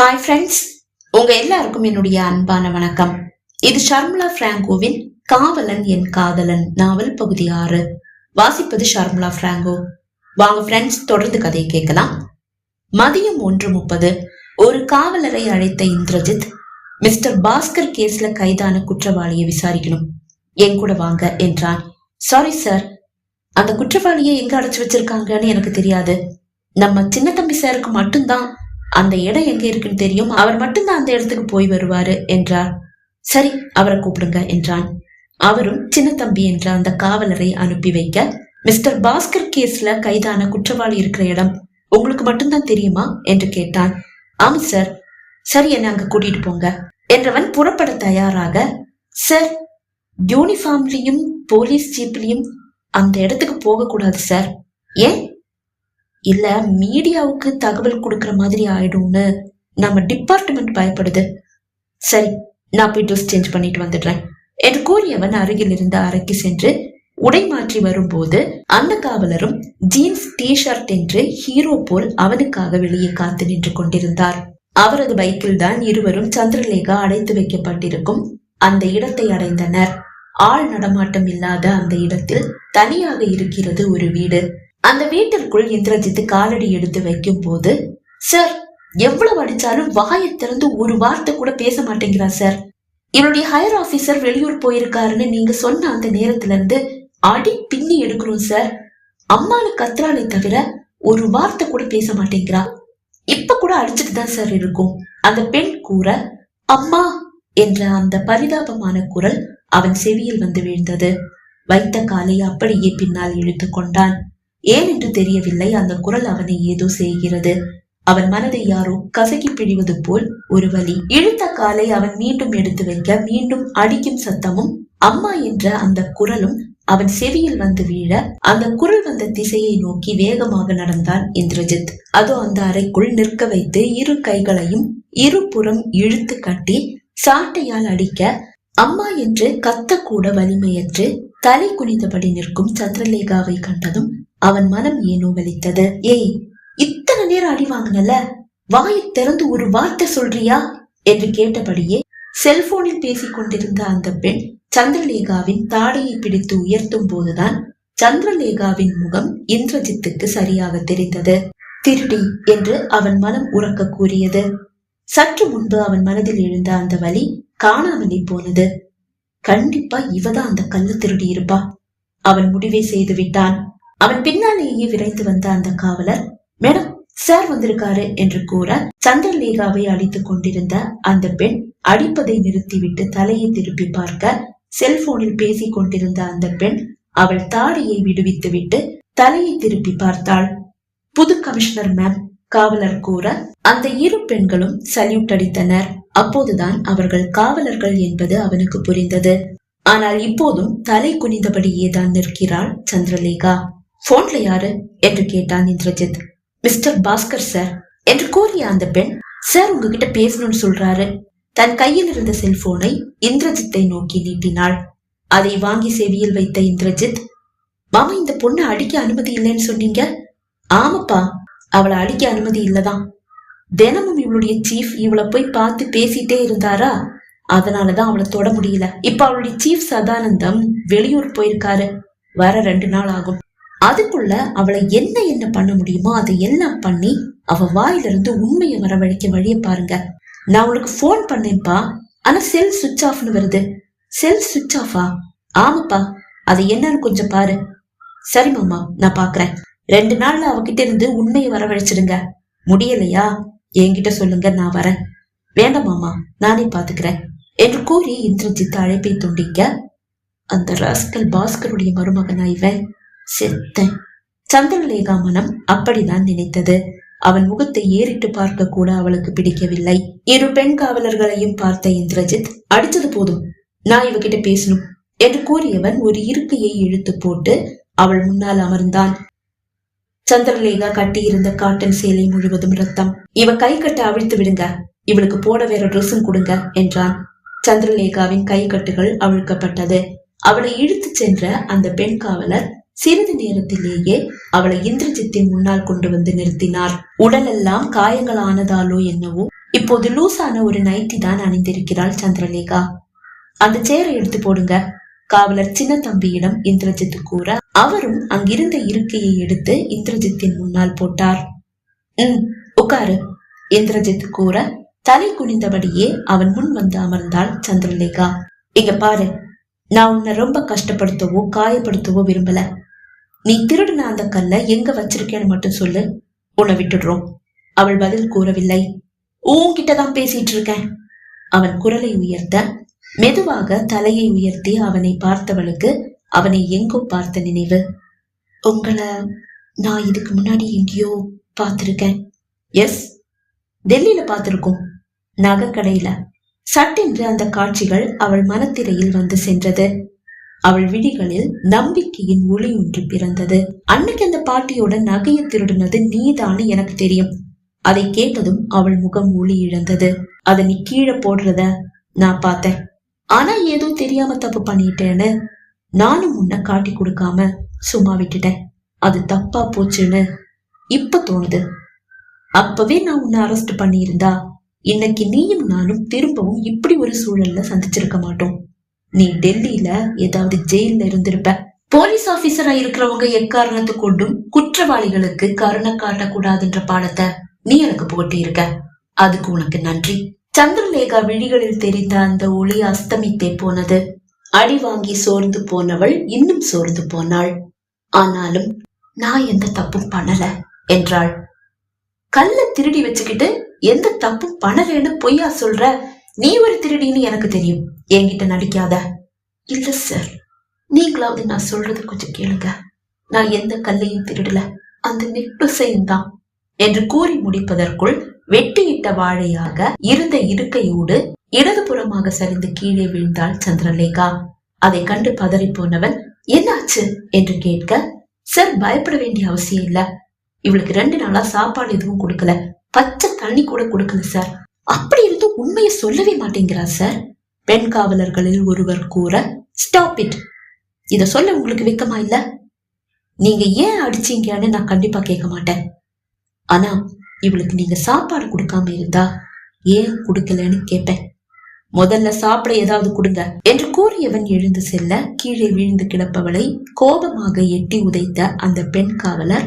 Hi friends உங்க எல்லாருக்கும் என்னுடைய அன்பான வணக்கம். இது ஷர்முலா பிராங்கோவின் காவலன் என் காதலன் நாவல் பகுதி ஆறு. வாசிப்பது ஷர்முலா பிராங்கோ. வாங்க ஃப்ரெண்ட்ஸ் தொடர்ந்து கதையை கேட்கலாம். மதியம் ஒன்று முப்பது. ஒரு காவலரை அழைத்த இந்திரஜித் மிஸ்டர் பாஸ்கர் கேஸ்ல கைதான குற்றவாளியை விசாரிக்கணும். என் கூட வாங்க என்றான். சாரி சார் அந்த குற்றவாளியை எங்க அடைச்சு வச்சிருக்காங்கன்னு எனக்கு தெரியாது. நம்ம சின்ன தம்பி சாருக்கு மட்டும்தான் அந்த இடம் எங்க இருக்குன்னு தெரியும். அவர் மட்டும்தான் அந்த இடத்துக்கு போய் வருவாரு என்றார். சரி அவரை கூப்பிடுங்க என்றான். அவரும் சின்ன தம்பி என்ற அந்த காவலரை அனுப்பி வைக்க மிஸ்டர் பாஸ்கர் கேஸ்ல கைதான குற்றவாளி இருக்கிற இடம் உங்களுக்கு மட்டும்தான் தெரியுமா என்று கேட்டான். ஆமா சார் சரி என்ன அங்க கூட்டிட்டு போங்க என்றவன் புறப்பட தயாராக சார் யூனிஃபார்ம்லயும் போலீஸ் ஜீப்லயும் அந்த இடத்துக்கு போகக்கூடாது சார் ஏன்? இல்ல மீடியாவுக்கு தகவல் கொடுக்கற மாதிரி ஆயிடும்னு நம்ம டிபார்ட்மெண்ட் பயப்படுது. சரி நான் போய் ட்ரெஸ் சேஞ்ச் பண்ணிட்டு வந்துடுறேன். என்று கூறியவன் அருகில் இருந்த அறைக்கு சென்று உடை மாற்றி வரும்போது அந்த காவலரும் ஜீன்ஸ் டி ஷர்ட் என்று ஹீரோ போல் அவனுக்காக வெளியே காத்து நின்று கொண்டிருந்தார். அவரது பைக்கில் தான் இருவரும் சந்திரலேகா அடைத்து வைக்கப்பட்டிருக்கும் அந்த இடத்தை அடைந்தனர். ஆள் நடமாட்டம் இல்லாத அந்த இடத்தில் தனியாக இருக்கிறது ஒரு வீடு. அந்த வீட்டிற்குள் இந்திரஜித் காலடி எடுத்து வைக்கும் போது சார் எவ்வளவு அடிச்சாலும் வாயை திறந்து ஒரு வார்த்தை கூட பேச மாட்டேங்கிறா சார். இவருடைய ஹையர் ஆபீசர் வெளியூர் போயிருக்காருன்னு நீங்க சொன்ன அந்த நேரத்துல இருந்து அடி பின்னி எடுக்கிறோம் சார். அம்மானு கத்துறாளே தவிர ஒரு வார்த்தை கூட பேச மாட்டேங்கிறா. இப்ப கூட அடிச்சுட்டு தான் சார் இருக்கும். அந்த பெண் கூற அம்மா என்ற அந்த பரிதாபமான குரல் அவன் செவியில் வந்து வீழ்ந்தது. வைத்த காலை அப்படியே பின்னால் இழுத்து கொண்டான். ஏன் என்று தெரியவில்லை. அந்த குரல் அவனை ஏதோ செய்கிறது. அவன் மனதை யாரோ கசக்கி பிழிவது போல் ஒரு வலி. இழுத்த காலை அவன் மீண்டும் எடுத்து வைக்க மீண்டும் அடிக்கும் சத்தமும் அம்மா என்ற அந்த குரலும் அவன் செவியில் வந்து வீழ அந்த குரல் வந்த திசையை நோக்கி வேகமாக நடந்தான் இந்திரஜித். அதோ அந்த அறைக்குள் நிற்க வைத்து இரு கைகளையும் இருபுறம் இழுத்து கட்டி சாட்டையால் அடிக்க அம்மா என்று கத்தக்கூட வலிமையற்று தலை குனிந்தபடி நிற்கும் சந்திரலேகாவை கண்டதும் அவன் மனம் ஏனோ வலித்தது. ஏய் இத்தனை நேரம் அடி வாங்கினல வாயை திறந்து ஒரு வார்த்தை சொல்றியா? என்று கேட்டபடியே செல்போனில் பேசிக் கொண்டிருந்த அந்த பெண் சந்திரலேகாவின் தாடையை பிடித்து உயர்த்தும் போதுதான் சந்திரலேகாவின் முகம் இந்திரஜித்துக்கு சரியாக தெரிந்தது. திருடி என்று அவன் மனம் உறக்க கூறியது. சற்று முன்பு அவன் மனதில் எழுந்த அந்த வலி காணாமலே போனது. கண்டிப்பா இவதான் அந்த கல்லு திருடி இருப்பா அவன் முடிவை செய்து விட்டான் அவன் பின்னாலேயே விரைந்து வந்த அந்த காவலர் மேடம் சார் வந்திருக்காரு என்று கூற சந்திரலேகாவை அடித்துக் கொண்டிருந்த அந்த பெண் அடிப்பதை நிறுத்திவிட்டு தலையை திருப்பி பார்க்க செல்போனில் பேசிக் கொண்டிருந்த அந்த பெண் அவள் தாடியை விடுவித்துவிட்டு தலையை திருப்பி பார்த்தாள். புது கமிஷனர் மேம் காவலர் கூற அந்த இரு பெண்களும் சல்யூட் அடித்தனர். அப்போதுதான் அவர்கள் காவலர்கள் என்பது அவனுக்கு புரிந்தது. ஆனால் இப்போதும் தலை குனிந்தபடியே தான் நிற்கிறாள் சந்திரலேகா. போன்ல யாரு? என்று கேட்டான் இந்திரஜித். Mister Bhaskar sir. என்று கூறிய அந்த பெண் சார் உங்ககிட்ட பேசணும்னு சொல்றாரு. தன் கையில் இருந்த செல்போனை இந்திரஜித்தை நோக்கி நீட்டினாள். அதை வாங்கி செவியில் வைத்த இந்திரஜித் மாமா இந்த பொண்ணை அடிக்க அனுமதி இல்லைன்னு சொன்னீங்க? ஆமாப்பா அவளை அடிக்க அனுமதி இல்லதான். தினமும் இவளுடைய சீஃப் இவளை போய் பார்த்து பேசிட்டே இருந்தாரா? அதனாலதான் அவளை தொட முடியல. இப்ப அவளுடைய சீஃப் சதானந்தம் வெளியூர் போயிருக்காரு. வர ரெண்டு நாள் ஆகும். அதுக்குள்ள அவளை என்ன என்ன பண்ண முடியுமோ அதை எல்லாம் பண்ணி அவ வாயிலிருந்து உண்மையை வரவழைக்க வழிய பாருங்க. நான் உனக்கு ஃபோன் பண்ணேன்ப்பா. ஆனா செல் சுவிட்ச் ஆஃப்னு வருது. செல் சுவிட்ச் ஆஃபா ஆமாப்பா. அது என்னன்னு கொஞ்சம் பாரு. சரி மாமா நான் பாக்குறேன். ரெண்டு நாள்ல அவகிட்ட இருந்து உண்மையை வரவழைச்சிடுங்க. முடியலையா? என்கிட்ட சொல்லுங்க நான் வரேன். வேண்டாம் மாமா நானே பாத்துக்கிறேன். என்று கூறி இந்திரஜித் அழைப்பை துண்டிக்க அந்த ராஸ்கல் பாஸ்கருடைய மருமகனா இவன் செத்தேன். சந்திரலேகா மனம் அப்படிதான் நினைத்தது. அவன் முகத்தை ஏறிட்டு பார்க்க கூட அவளுக்கு பிடிக்கவில்லை. இரு பெண் காவலர்களையும் பார்த்த இந்திரஜித் அடிச்சது போதும். நான் இவகிட்ட பேசணும். என்று கூறியவன் ஒரு இருக்கையை இழுத்து போட்டு அவள் முன்னால் அமர்ந்தான். சந்திரலேகா கட்டியிருந்த காட்டன் சேலை முழுவதும் ரத்தம். இவ கை கட்ட அவிழ்த்து விடுங்க. இவளுக்கு போட வேற ட்ரெஸ்ஸும் கொடுங்க என்றான். சந்திரலேகாவின் கை கட்டுகள் அவிழ்க்கப்பட்டது. அவளை இழுத்துச் சென்ற அந்த பெண் காவலர் சிறிது நேரத்திலேயே அவளை இந்திரஜித்தின் முன்னால் கொண்டு வந்து நிறுத்தினார் உடலெல்லாம் காயங்களானதாலோ என்னவோ இப்போது லூசான ஒரு நைட்டி தான் அணிந்திருக்கிறாள் சந்திரலேகா. அந்த சேரை எடுத்து போடுங்க காவலர் சின்ன தம்பியிடம் இந்திரஜித் கூற. அவரும் அங்கிருந்த இருக்கையை எடுத்து இந்திரஜித்தின் முன்னால் போட்டார். ம் உட்காரு இந்திரஜித் கூற. தலை குனிந்தபடியே அவன் முன் வந்து அமர்ந்தாள் சந்திரலேகா. இங்க பாரு நான் உன்னை ரொம்ப கஷ்டப்படுத்தவோ காயப்படுத்தவோ விரும்பல. நீ திருடின அந்த கல்லை எங்க வச்சிருக்கேன்னு மட்டும் சொல்லு. உன்னை விட்டுடுறோம். அவள் பதில் கூறவில்லை. உன்கிட்ட தான் பேசிட்டு இருக்கேன். அவன் குரலை உயர்த்த மெதுவாக தலையை உயர்த்தி அவனை பார்த்தவளுக்கு அவனை எங்கோ பார்த்த நினைவு. உங்களை நான் இதுக்கு முன்னாடி எங்கேயோ பார்த்துருக்கேன். எஸ் டெல்லியில பார்த்துருக்கோம். நகைக்கடையில. சட்டென்று அந்த காட்சிகள் அவள் மனத்திரையில் வந்து சென்றது. அவள் விழிகளில் நம்பிக்கையின் ஒளி ஒன்று பிறந்தது. அன்னைக்கு அந்த பாட்டியோட நகையை திருடினது நீதான்னு எனக்கு தெரியும். அதை கேட்டதும் அவள் முகம் ஒளி இழந்தது. அதை நீ கீழே போடுறத நான் பார்த்தேன். ஆனா ஏதோ தெரியாம தப்பு பண்ணிட்டேன்னு நானும் உன்னை காட்டி கொடுக்காம சும்மா விட்டுட்டேன். அது தப்பா போச்சுன்னு இப்ப தோணுது. அப்பவே நான் உன்னை அரெஸ்ட் பண்ணியிருந்தா இன்னைக்கு நீயும் நானும் திரும்பவும் இப்படி ஒரு சூழல்ல சந்திச்சிருக்க மாட்டோம். நீ டெல்லியில ஏதாவது ஜெயில இருந்திருப்ப. போலீஸ் ஆபீசரா இருக்கிறவங்க எக்காரணத்து கொண்டும் குற்றவாளிகளுக்கு கருணை காட்டக்கூடாதுன்ற பாடத்தை நீ எனக்கு போட்டி இருக்க அதுக்கு உனக்கு நன்றி. சந்திரலேகா விழிகளில் தெரிந்த அந்த ஒளி அஸ்தமித்தே போனது. அடி வாங்கி சோர்ந்து போனவள் இன்னும் சோர்ந்து போனாள். ஆனாலும் நான் எந்த தப்பும் பண்ணல என்றாள். கல்ல திருடி வச்சுக்கிட்டு எந்த தப்பும் பண்ணலன்னு பொய்யா சொல்ற? நீ ஒரு திருடின்னு எனக்கு தெரியும். என்கிட்ட நடிக்காத. இல்ல சார் நீங்களாவது நான் சொல்றது கொஞ்சம் கேளுங்க. நான் எந்த கல்லையும் திருடல. அந்த நெக்லஸையும் தான். என்று கூறி முடிப்பதற்குள் வெட்டியிட்ட வாழையாக இருந்த இருக்கையோடு இடதுபுறமாக சரிந்து கீழே விழுந்தாள் சந்திரலேகா. அதை கண்டு பதறி போனவன் என்னாச்சு? என்று கேட்க சார் பயப்பட வேண்டிய அவசியம் இல்ல. இவளுக்கு ரெண்டு நாளா சாப்பாடு எதுவும் கொடுக்கல. பச்சை தண்ணி கூட கொடுக்கல சார் அப்படி இருந்தும் உண்மையை சொல்லவே மாட்டேங்கிறா சார் பெண் காவலர்களில் ஒருவர் கூற ஸ்டாப் இட் இத சொல்ல உங்களுக்கு வெக்கமா இல்ல? நீங்க ஏன் அடிச்சீங்கன்னு நான் கண்டிப்பா கேட்க மாட்டேன். ஆனா இவளுக்கு நீங்க சாப்பாடு கொடுக்காம இருந்தா ஏன் கொடுக்கலன்னு கேட்பேன். முதல்ல சாப்பிட ஏதாவது கொடுங்க என்று கூறியவன் எழுந்து செல்ல கீழே விழுந்து கிடப்பவளை கோபமாக எட்டி உதைத்த அந்த பெண் காவலர்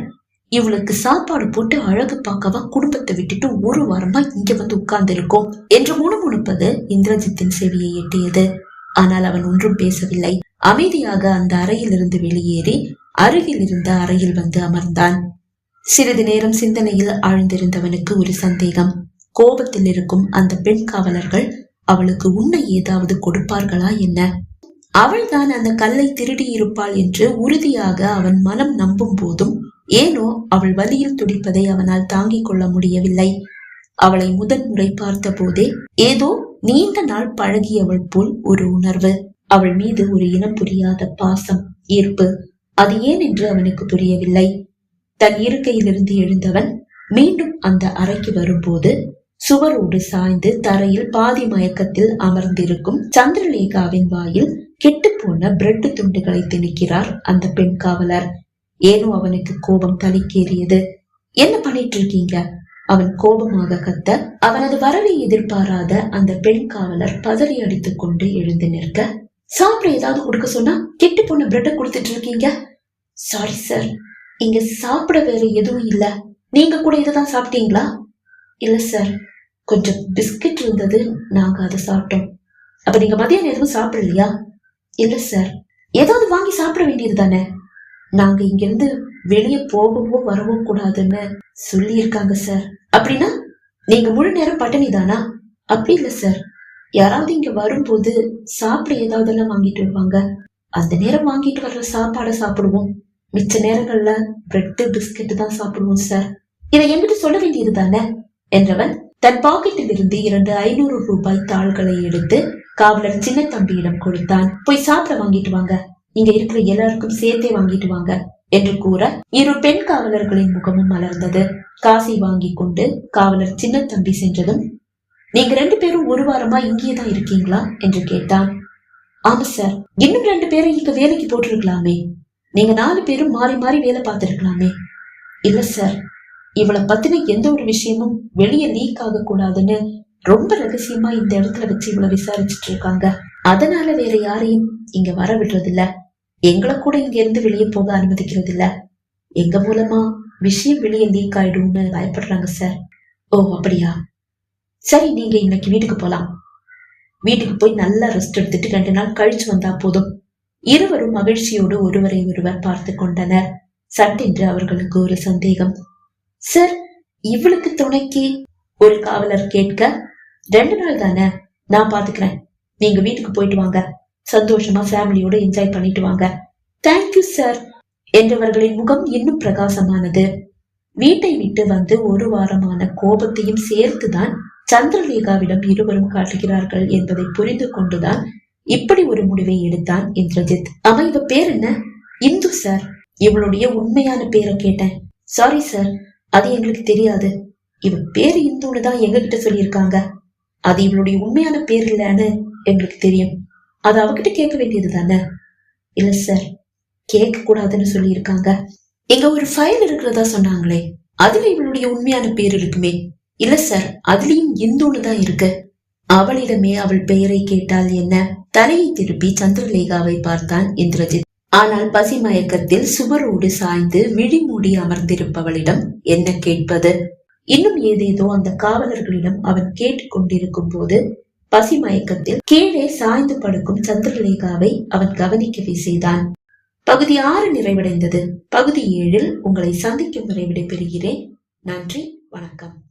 இவளுக்கு சாப்பாடு போட்டு அழகு பார்க்கவா குடும்பத்தை விட்டுட்டு ஒரு வாரமா இங்க வந்து உட்கார்ந்து இருக்கோம் என்று முணுமுணுப்பது இந்திரஜித்தின் செவியை எட்டியது. ஆனால் அவன் ஒன்றும் பேசவில்லை. அமைதியாக அந்த அறையிலிருந்து வெளியேறி அருகில் இருந்த அறையில் வந்து அமர்ந்தான். சிறிது நேரம் சிந்தனையில் ஆழ்ந்திருந்தவனுக்கு ஒரு சந்தேகம். கோபத்தில் இருக்கும் அந்த பெண் காவலர்கள் அவளுக்கு உன்னை ஏதாவது கொடுப்பார்களா என்ன? அவள்தான் அந்த கல்லை திருடி இருப்பாள் என்று உறுதியாக அவன் மனம் நம்பும் போதும் ஏனோ அவள் வலியில் துடிப்பதை அவனால் தாங்கிக் கொள்ள முடியவில்லை. அவளை முதன் முறை பார்த்த போதே ஏதோ நீண்ட நாள் பழகியவள் போல் ஒரு உணர்வு. அவள் மீது ஒரு இனம் புரியாத பாசம் ஈர்ப்பு. அது ஏன் என்று அவனுக்கு புரியவில்லை. தன் இருக்கையிலிருந்து எழுந்தவன் மீண்டும் அந்த அறைக்கு வரும்போது சுவரோடு சாய்ந்து தரையில் பாதி மயக்கத்தில் அமர்ந்திருக்கும் சந்திரலேகாவின் வாயில் கெட்டுப்போன பிரெட் துண்டுகளை திணிக்கிறார் அந்த பெண் காவலர். ஏனோ அவனுக்கு கோபம் தலைக்கேறியது என்ன பண்ணிட்டு இருக்கீங்க அவன் கோபமாக கத்த அவனது வரவை எதிர்பாராத அந்த பெண் காவலர் பதறி அடித்துக் கொண்டு எழுந்து நிற்க சாப்பிட ஏதாவது கொடுக்க சொன்னா கெட்டு போன பிரெட்டை கொடுத்துட்டு இருக்கீங்க சாரி சார் இங்க சாப்பிட வேற எதுவும் இல்ல. நீங்க கூட இதைதான் சாப்பிட்டீங்களா? இல்ல சார் கொஞ்சம் பிஸ்கட் இருந்தது. நாங்க அதை சாப்பிட்டோம். அப்ப நீங்க மதியானம் எதுவும் சாப்பிடலையா? இல்ல சார் ஏதாவது வாங்கி சாப்பிட வேண்டியது தானே? நாங்க இங்கிருந்து வெளியே போகவோ வரவோ கூடாதுன்னு சொல்லி இருக்காங்க சார் அப்படின்னா நீங்க முழு நேரம் பட்டினி தானா? அப்படி இல்லை சார் யாராவது இங்க வரும்போது சாப்பிட ஏதாவதெல்லாம் வாங்கிட்டு வருவாங்க? அந்த நேரம் வாங்கிட்டு வர்ற சாப்பாடை சாப்பிடுவோம். மிச்ச நேரங்கள்ல பிரெட்டு பிஸ்கட் தான் சாப்பிடுவோம் சார் இதை என்கிட்ட சொல்ல வேண்டியது தானே? என்றவன் தன் பாக்கெட்டில் இருந்து இரண்டு ஐநூறு ரூபாய் தாள்களை எடுத்து காவலர் சின்ன தம்பியிடம் கொடுத்தான். போய் சாப்பிட வாங்கிட்டு வாங்க. இங்க இருக்கிற எல்லாருக்கும் சேர்த்தே வாங்கிட்டு வாங்க என்று கூற இரு பெண் காவலர்களின் முகமும் மலர்ந்தது. காசை வாங்கி கொண்டு காவலர் சின்ன தம்பி சென்றதும் நீங்க ரெண்டு பேரும் ஒரு வாரமா இங்கேயே தான் இருக்கீங்களா? என்று கேட்டான். ஆமா சார். இன்னும் ரெண்டு பேரும் இங்க வேலைக்கு போட்டிருக்கலாமே. நீங்க நாலு பேரும் மாறி மாறி வேலை பார்த்திருக்கலாமே. இல்ல சார். இவளை பத்தின எந்த ஒரு விஷயமும் வெளியே லீக் ஆக கூடாதுன்னு ரொம்ப ரகசியமா இந்த இடத்துல வச்சு இவளை விசாரிச்சுட்டு இருக்காங்க. அதனால வேற யாரையும் இங்க வர விடுறதில்ல. எங்களை கூட இங்க இருந்து வெளியே போக அனுமதிக்கிறது இல்ல எங்க மூலமா விஷயம் வெளியே லீக் ஆயிடும்னு பயப்படுறாங்க சார் ஓ அப்படியா? சரி நீங்க இன்னைக்கு வீட்டுக்கு போலாம். வீட்டுக்கு போய் நல்லா ரெஸ்ட் எடுத்துட்டு ரெண்டு நாள் கழிச்சு வந்தா போதும். இருவரும் மகிழ்ச்சியோடு ஒருவரை ஒருவர் பார்த்து கொண்டனர். சட்டென்று அவர்களுக்கு ஒரு சந்தேகம். சார் இவளுக்கு துணைக்கு ஒரு காவலர் கேட்க ரெண்டு நாள் தானே? நான் பாத்துக்கிறேன். நீங்க வீட்டுக்கு போயிட்டு வாங்க. சந்தோஷமா ஃபேமிலியோட என்ஜாய் பண்ணிட்டு வாங்க தேங்க்யூ சார் என்றவர்களின் முகம் இன்னும் பிரகாசமானது. வீட்டை விட்டு வந்து ஒரு வாரமான கோபத்தையும் சேர்த்துதான் சந்திரலேகாவிடம் இருவரும் காட்டுகிறார்கள் என்பதை புரிந்து கொண்டுதான் இப்படி ஒரு முடிவை எடுத்தான் இந்திரஜித். அம்மா இவ பேர் என்ன? இந்து சார் இவளுடைய உண்மையான பேரை கேட்டேன். சாரி சார் அது எங்களுக்கு தெரியாது. இவ பேரு இந்துன்னு தான் எங்ககிட்ட சொல்லியிருக்காங்க. அது இவளுடைய உண்மையான பேர் இல்லைன்னு எங்களுக்கு தெரியும். அது அவகிட்ட கேட்க வேண்டியது தானே? இல்ல சார் கேட்க கூடாதுன்னு சொல்லியிருக்காங்க. இங்க ஒரு ஃபைல் இருக்கிறதா சொன்னாங்களே அதுல இவளுடைய உண்மையான பேர் இருக்குமே. இல்ல சார் அதுலயும் இந்துன்னு தான் இருக்கு. அவளிடமே அவள் பெயரை கேட்டால் என்ன? தலையை திருப்பி சந்திரலேகாவை பார்த்தான் இந்திரஜித். ஆனால் பசி மயக்கத்தில் சுவரோடு சாய்ந்து விழி மூடி அமர்ந்திருப்பவளிடம் என்ன கேட்பது? இன்னும் ஏதேதோ அந்த காவலர்களிடம் அவன் கேட்டுக்கொண்டிருக்கும் போது பசி மயக்கத்தில் கீழே சாய்ந்து படுக்கும் சந்திரலேகாவை அவன் கவனிக்கவே செய்தான். பகுதி ஆறு நிறைவடைந்தது. பகுதி ஏழில் உங்களை சந்திக்கும் வரை விடைபெறுகிறேன். நன்றி. வணக்கம்.